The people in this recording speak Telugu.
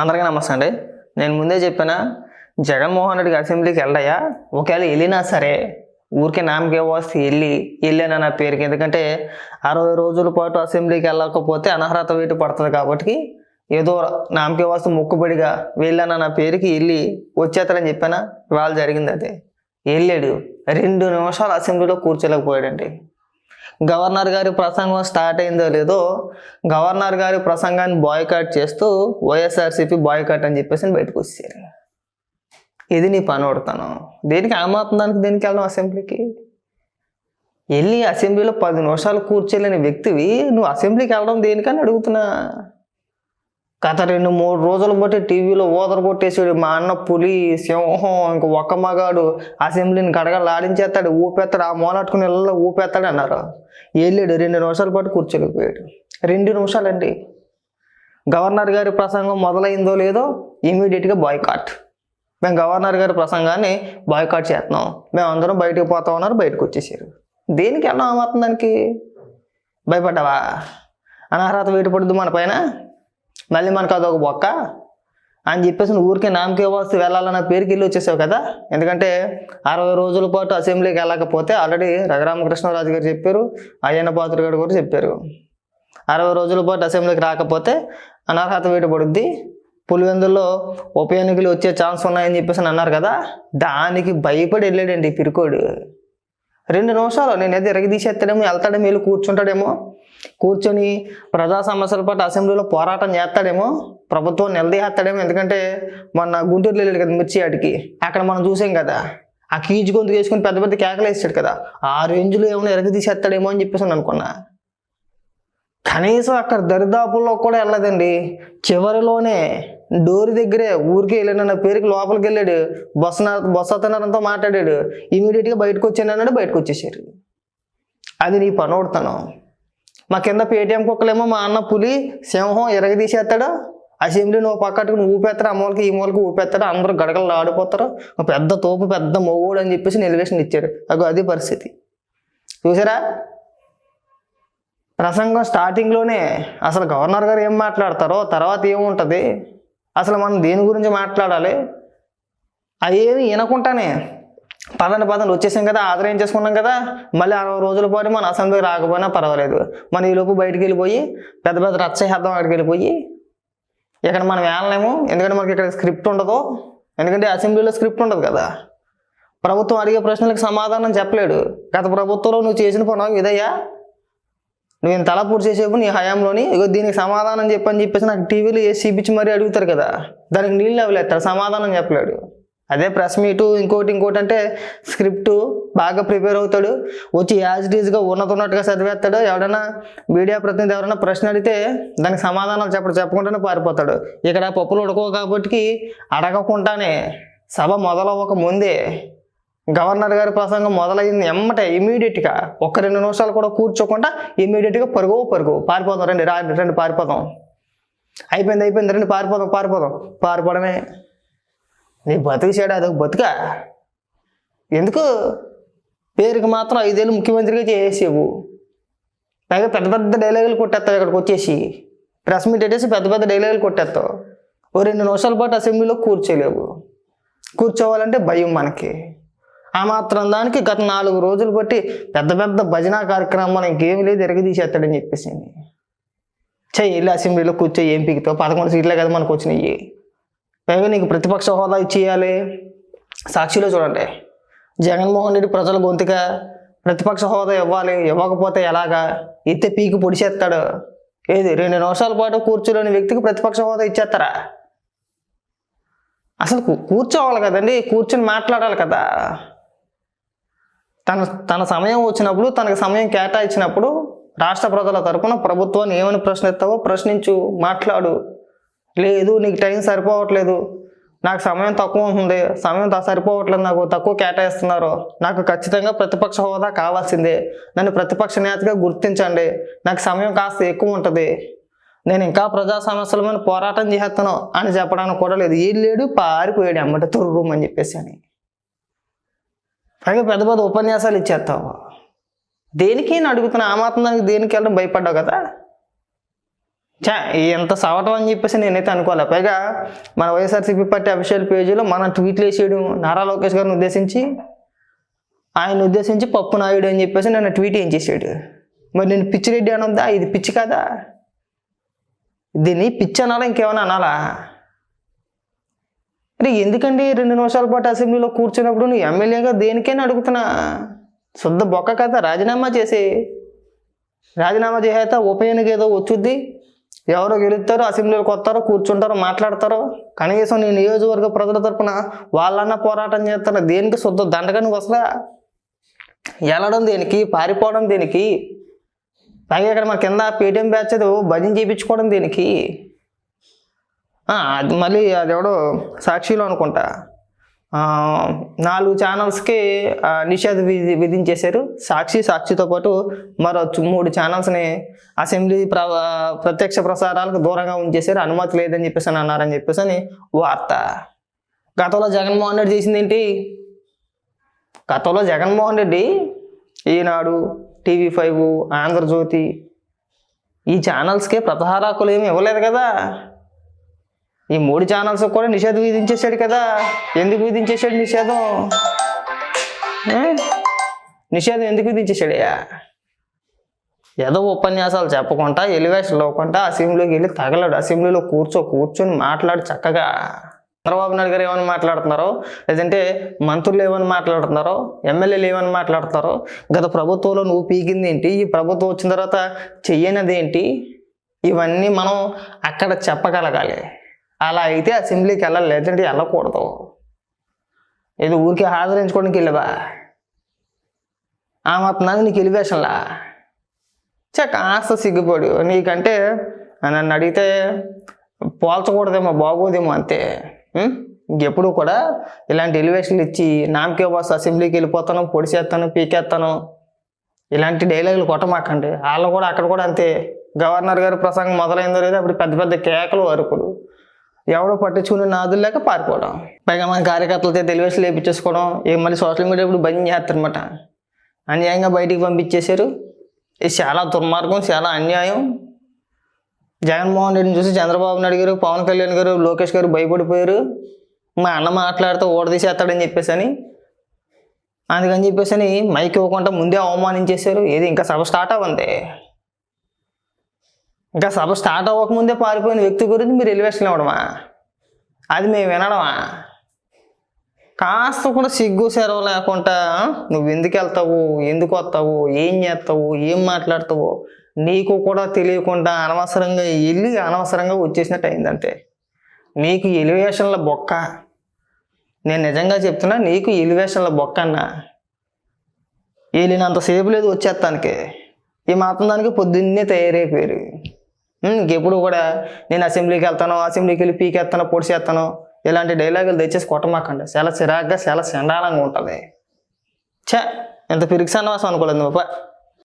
అందరికీ నమస్తే అండి. నేను ముందే చెప్పిన జగన్మోహన్ రెడ్డికి అసెంబ్లీకి వెళ్ళయ్యా ఒకవేళ వెళ్ళినా సరే ఊరికే నామకే వస్తే వెళ్ళి వెళ్ళాను నా పేరుకి. ఎందుకంటే అరవై రోజుల పాటు అసెంబ్లీకి వెళ్ళకపోతే అనర్హత వేటు పడుతుంది కాబట్టి ఏదో నామకే వస్తే మొక్కుబడిగా వెళ్ళాను నా పేరుకి వెళ్ళి వచ్చేస్తాడని చెప్పానా ఇవాళ జరిగింది అదే. వెళ్ళాడు. రెండు నిమిషాలు అసెంబ్లీలో కూర్చోలేకపోయాడండి. గవర్నర్ గారి ప్రసంగం స్టార్ట్ అయిందో లేదో గవర్నర్ గారి ప్రసంగాన్ని బాయ్కాట్ చేస్తూ వైఎస్ఆర్సీపీ బాయ్కాట్ అని చెప్పేసి బయటకు వచ్చారు ఇది నీ పని కొడతాను దేనికి దానికి దేనికి వెళ్ళడం అసెంబ్లీకి? వెళ్ళి అసెంబ్లీలో పది నిమిషాలు కూర్చోలేని వ్యక్తివి నువ్వు అసెంబ్లీకి వెళ్ళడం దేనికని అడుగుతున్నా? గత రెండు మూడు రోజులు బట్టి టీవీలో ఓదర కొట్టేసాడు. మా అన్న పులి సింహం ఇంక ఒక్క మగాడు అసెంబ్లీని గడగలాడించేస్తాడు ఊపేస్తాడు. ఆ మూలట్టుకుని ఇళ్ళలో ఊపేస్తాడు అన్నారు. వెళ్ళాడు రెండు నిమిషాల పాటు కూర్చోలేకపోయాడు రెండు నిమిషాలండి. గవర్నర్ గారి ప్రసంగం మొదలైందో లేదో ఇమీడియట్గా బాయ్కాట్ మేము గవర్నర్ గారి ప్రసంగాన్ని బాయ్కాట్ చేస్తున్నాం. మేము అందరం బయటకు పోతా ఉన్నారు బయటకు వచ్చేసారు. దేనికి ఎలా ఏమవుతుంది దానికి? భయపడ్డావా? అనర్హత వేటు పడుద్దు మన పైన? మళ్ళీ మనకు అదొక బొక్క అని చెప్పేసి నువ్వు ఊరికే నామకే వస్తే వెళ్ళాలన్న పేరుకి వెళ్ళి వచ్చేసావు కదా? ఎందుకంటే అరవై రోజుల పాటు అసెంబ్లీకి వెళ్ళకపోతే ఆల్రెడీ రఘురామకృష్ణరాజు గారు చెప్పారు అయ్యన్న పాత్ర గారు కూడా చెప్పారు. అరవై రోజుల పాటు అసెంబ్లీకి రాకపోతే అనర్హత వేటు పడుద్ది పులివెందుల్లో ఉప ఎన్నికలు వచ్చే ఛాన్స్ ఉన్నాయని చెప్పేసి అని అన్నారు కదా? దానికి భయపడి వెళ్ళాడండి పిరికోడు. రెండు నిమిషాలు నేను అయితే ఎరగదీసేస్తాడేమో వెళ్తాడేమో వెళ్ళి కూర్చుంటాడేమో. కూర్చొని ప్రజా సమస్యల పట్ల అసెంబ్లీలో పోరాటం చేస్తాడేమో ప్రభుత్వం నిలదీసేస్తాడేమో. ఎందుకంటే మొన్న గుంటూరులో వెళ్ళాడు కదా మిర్చి ఆడికి అక్కడ మనం చూసాం కదా ఆ కీజు గొంతు వేసుకొని పెద్ద పెద్ద కేకలు వేసాడు కదా. ఆ రేంజ్లో ఏమైనా ఎరగదీసేస్తాడేమో అని చెప్పేసి అనుకున్నా. కనీసం అక్కడ దరిదాపుల్లో కూడా వెళ్ళదండి చివరిలోనే డోర్ దగ్గరే ఊరికి వెళ్ళానన్న పేరుకి లోపలికి వెళ్ళాడు. బస్ బస్ అతనంతో మాట్లాడాడు. ఇమీడియట్గా బయటకు వచ్చాను అన్నాడు బయటకు వచ్చేసారు అది నీ పని కొడతాను మా కింద పేటీఎం కుక్కలేమో మా అన్న పులి సింహం ఎరగదీసేస్తాడు అసెంబ్లీ నువ్వు పక్కట్టుకు నువ్వు ఊపేస్తాడు ఆ మూలకి ఈ మూలకి ఊపేస్తాడు అందరూ గడగలు ఆడిపోతారు? ఒక పెద్ద తోపు పెద్ద మొవ్వుడు అని చెప్పేసి ఎలివేషన్ ఇచ్చారు అగో అది పరిస్థితి. చూసారా? ప్రసంగం స్టార్టింగ్లోనే అసలు గవర్నర్ గారు ఏం మాట్లాడతారో తర్వాత ఏముంటుంది? అసలు మనం దేని గురించి మాట్లాడాలి? అదేమి వినకుండానే పదండి పదండి వచ్చేసాం కదా ఆదరణ చేసుకున్నాం కదా మళ్ళీ అరవై రోజుల పాటు మన అసెంబ్లీ రాకపోయినా పర్వాలేదు. మన ఈలోపు బయటికి వెళ్ళిపోయి పెద్ద పెద్ద రచ్చహేద్దాం అక్కడికి వెళ్ళిపోయి ఇక్కడ మనం వెళ్ళలేము ఎందుకంటే మనకి ఇక్కడ స్క్రిప్ట్ ఉండదు. ఎందుకంటే అసెంబ్లీలో స్క్రిప్ట్ ఉండదు కదా. ప్రభుత్వం అడిగే ప్రశ్నలకు సమాధానం చెప్పలేడు. గత ప్రభుత్వంలో నువ్వు చేసిన పను ఇదయ్యా? నువ్వు తల పూర్తి చేసేపు నీ హయాంలోని ఇగో దీనికి సమాధానం చెప్పని చెప్పేసి నాకు టీవీలో వేసి చూపించి మరీ అడుగుతారు కదా. దానికి నీళ్ళు అవ్వలేస్తాడు సమాధానం చెప్పలేడు. అదే ప్రెస్ మీటు ఇంకోటి ఇంకోటి అంటే స్క్రిప్ట్ బాగా ప్రిపేర్ అవుతాడు. వచ్చి యాజ్ డీజ్గా ఈజ్గా ఉన్నతున్నట్టుగా చదివేస్తాడు. ఎవడైనా మీడియా ప్రతినిధి ఎవరైనా ప్రశ్న అడిగితే దానికి సమాధానాలు చెప్పడు చెప్పకుండానే పారిపోతాడు. ఇక్కడ పప్పులు ఉడకవు కాబట్టి అడగకుండానే సభ మొదలవ్వక ముందే గవర్నర్ గారి ప్రసంగం మొదలైంది ఎమ్మటే ఇమీడియట్గా ఒక రెండు నిమిషాలు కూడా కూర్చోకుండా ఇమీడియట్గా పరుగు పరుగు. పారిపోదాం రండి రా రండి పారిపోదాం. అయిపోయింది అయిపోయింది రండి పారిపోదాం పారిపోదాం. పారిపోవడమే. నీ బతుకు చేయడం అదొక బతుక? ఎందుకు? పేరుకి మాత్రం ఐదేళ్ళు ముఖ్యమంత్రిగా చేసేసావు పైగా పెద్ద పెద్ద డైలాగులు కొట్టేస్తావు ఇక్కడికి వచ్చేసి. ప్రెస్ మీట్ పెట్టేసి పెద్ద పెద్ద డైలాగులు కొట్టేస్తావు. ఓ రెండు నిమిషాల పాటు అసెంబ్లీలో కూర్చోలేవు. కూర్చోవాలంటే భయం మనకి. ఆ మాత్రం దానికి గత నాలుగు రోజులు బట్టి పెద్ద పెద్ద భజన కార్యక్రమాలు ఇంకేం లేదు ఎరగదీసేస్తాడని చెప్పేసి చెయ్యి వెళ్ళి అసెంబ్లీలో కూర్చో ఏం పీకుతావు? పదకొండు సీట్లే కదా మనకు వచ్చినాయి. పైగా నీకు ప్రతిపక్ష హోదా ఇచ్చేయాలి. సాక్షిలో చూడండి. జగన్మోహన్ రెడ్డి ప్రజల గొంతుక ప్రతిపక్ష హోదా ఇవ్వాలి. ఇవ్వకపోతే ఎలాగా? ఎత్తే పీకి పొడిచేస్తాడు. ఏది రెండు నిమిషాల పాటు కూర్చోలేని వ్యక్తికి ప్రతిపక్ష హోదా ఇచ్చేస్తారా? అసలు కూర్చోవాలి కదండి. కూర్చొని మాట్లాడాలి కదా. తన తన సమయం వచ్చినప్పుడు తనకు సమయం కేటాయించినప్పుడు రాష్ట్ర ప్రజల తరపున ప్రభుత్వాన్ని ఏమని ప్రశ్నిస్తావో ప్రశ్నించు మాట్లాడు. లేదు నీకు టైం సరిపోవట్లేదు. నాకు సమయం తక్కువ ఉంటుంది సమయం సరిపోవట్లేదు నాకు తక్కువ కేటాయిస్తున్నారు. నాకు ఖచ్చితంగా ప్రతిపక్ష హోదా కావాల్సిందే. నన్ను ప్రతిపక్ష నేతగా గుర్తించండి. నాకు సమయం కాస్త ఎక్కువ ఉంటుంది. నేను ఇంకా ప్రజా సమస్యల మీద పోరాటం చేస్తాను అని చెప్పడానికి కూడా లేదు. ఏం లేడు పారిపోయాడు అమ్మట తుర్రుమని అని చెప్పేసి అని. పైగా పెద్ద పెద్ద ఉపన్యాసాలు ఇచ్చేస్తావు. దేనికి నేను అడుగుతున్నా? ఆ మాత్రం దానికి దేనికి వెళ్ళడం భయపడ్డావు కదా? చా ఎంత సవటం అని చెప్పేసి నేనైతే అనుకోలే. పైగా మన వైఎస్ఆర్సీపీ పార్టీ అఫీషియల్ పేజీలో మన ట్వీట్లు వేసేయడం నారా లోకేష్ గారిని ఉద్దేశించి ఆయన ఉద్దేశించి పప్పు నాయుడు అని చెప్పేసి నన్ను ట్వీట్ ఏం చేసాడు? మరి నేను పిచ్చి రెడ్డి అనొద్దా ఇది పిచ్చి కదా? దీన్ని పిచ్చి అనాలా? ఇంకేమైనా అనాలా? అరే ఎందుకండి రెండు నిమిషాల పాటు అసెంబ్లీలో కూర్చున్నప్పుడు నువ్వు ఎమ్మెల్యేగా దేనికైనా అడుగుతున్నా? శుద్ధ బొక్క కథ రాజీనామా చేసి రాజీనామా చేసేత ఉప ఎన్నిక ఏదో వచ్చుద్ది. ఎవరో గెలుస్తారో అసెంబ్లీలోకి వస్తారో కూర్చుంటారో మాట్లాడతారో కనీసం నీ నియోజకవర్గ ప్రజల తరపున వాళ్ళన్నా పోరాటం చేస్తాను దేనికి శుద్ధ దండగా నువ్వు అసలు వెళ్ళడం దేనికి? పారిపోవడం దేనికి? పైగా ఇక్కడ మా కింద పేటీఎం బ్యాచ్ ఏదో భజన చేయించుకోవడం దేనికి? అది మళ్ళీ అది ఎవడో సాక్షిలో అనుకుంటా. నాలుగు ఛానల్స్కి నిషేధ విధి విధించేశారు. సాక్షి సాక్షితో పాటు మరో మూడు ఛానల్స్ని అసెంబ్లీ ప్ర ప్రత్యక్ష ప్రసారాలకు దూరంగా ఉంచేశారు. అనుమతి లేదని చెప్పేసి అని అన్నారని చెప్పేసి అని వార్త. గతంలో జగన్మోహన్ రెడ్డి చేసింది ఏంటి? గతంలో జగన్మోహన్ రెడ్డి ఈనాడు టీవీ ఫైవ్ ఆంధ్రజ్యోతి ఈ ఛానల్స్కే ప్రతహారాకులు ఏమి ఇవ్వలేదు కదా. ఈ మూడు ఛానల్స్ కూడా నిషేధం విధించేశాడు కదా. ఎందుకు విధించేశాడు నిషేధం? నిషేధం ఎందుకు విధించేశాడయ్యా ఏదో ఉపన్యాసాలు చెప్పకుండా ఎలివేషన్ ఇవ్వకుండా అసెంబ్లీకి వెళ్ళి తగలడు. అసెంబ్లీలో కూర్చో కూర్చొని మాట్లాడు చక్కగా. చంద్రబాబు నాయుడు గారు ఏమని మాట్లాడుతున్నారో లేదంటే మంత్రులు ఏమని మాట్లాడుతున్నారో ఎమ్మెల్యేలు ఏమని మాట్లాడుతున్నారో గత ప్రభుత్వంలో నువ్వు పీకింది ఏంటి? ఈ ప్రభుత్వం వచ్చిన తర్వాత చెయ్యనిది ఏంటి? ఇవన్నీ మనం అక్కడ చెప్పగలగాలి. అలా అయితే అసెంబ్లీకి వెళ్ళాలి లేదంటే వెళ్ళకూడదు. ఏదో ఊరికే హాజరించుకోవడానికి వెళ్ళవా? ఆ మాత్రం నీకు ఎలివేషన్లా చా కాస్త సిగ్గుపడు. నీకంటే నన్ను అడిగితే పోల్చకూడదేమో బాగోదేమో అంతే. ఇంకెప్పుడు కూడా ఇలాంటి ఎలివేషన్లు ఇచ్చి నామకే బాస్ అసెంబ్లీకి వెళ్ళిపోతాను పొడిసేస్తాను పీకేస్తాను. ఇలాంటి డైలాగులు కొట్టమాకండి. వాళ్ళు కూడా అక్కడ కూడా అంతే. గవర్నర్ గారి ప్రసంగం మొదలైందో లేదో అప్పుడు పెద్ద పెద్ద కేకలు అరుపులు. ఎవడో పట్టించుకుని నాదులు లేక పారిపోవడం. పైగా మన కార్యకర్తలతో తెలివేసి లేపించేసుకోవడం ఇక మళ్ళీ సోషల్ మీడియా ఇప్పుడు బంద్ చేస్తారనమాట అన్యాయంగా బయటికి పంపించేశారు. ఇది చాలా దుర్మార్గం చాలా అన్యాయం. జగన్మోహన్ రెడ్డిని చూసి చంద్రబాబు నాయుడు గారు పవన్ కళ్యాణ్ గారు లోకేష్ గారు భయపడిపోయారు. మా అన్న మాట్లాడితే ఓడదీసేస్తాడని చెప్పేసి అని అందుకని చెప్పేసి అని మైక్ ఇవ్వకుండా ముందే అవమానించేశారు. ఏది ఇంకా సభ స్టార్ట్ అవ్వండి ఇంకా సభ స్టార్ట్ అవ్వకముందే పారిపోయిన వ్యక్తి గురించి మీరు ఎలివేషన్ ఇవ్వడమా? అది మేము వినడమా? కాస్త కూడా సిగ్గు సెరవు లేకుండా నువ్వు ఎందుకు వెళ్తావు? ఎందుకు వస్తావు? ఏం చేస్తావు? ఏం మాట్లాడతావు? నీకు కూడా తెలియకుండా అనవసరంగా వెళ్ళి అనవసరంగా వచ్చేసినట్టు అయిందంతే నీకు ఎలివేషన్ల బొక్క. నేను నిజంగా చెప్తున్నా నీకు ఎలివేషన్ల బొక్క అన్న. వెళ్ళినంతసేపు లేదు వచ్చేస్తానికి. ఈ మాత్రం దానికి పొద్దున్నే తయారైపోయారు. ఇంకెప్పుడు కూడా నేను అసెంబ్లీకి వెళ్తాను అసెంబ్లీకి వెళ్ళి పీకేస్తాను పొడిచేస్తాను ఇలాంటి డైలాగులు తెచ్చేసి కొట్టమాకండి. చాలా చిరాగ్గా చాలా చండాలంగా ఉంటుంది. ఛే ఎంత పిరిగి సన్నవాసం అనుకోలేదు బాబా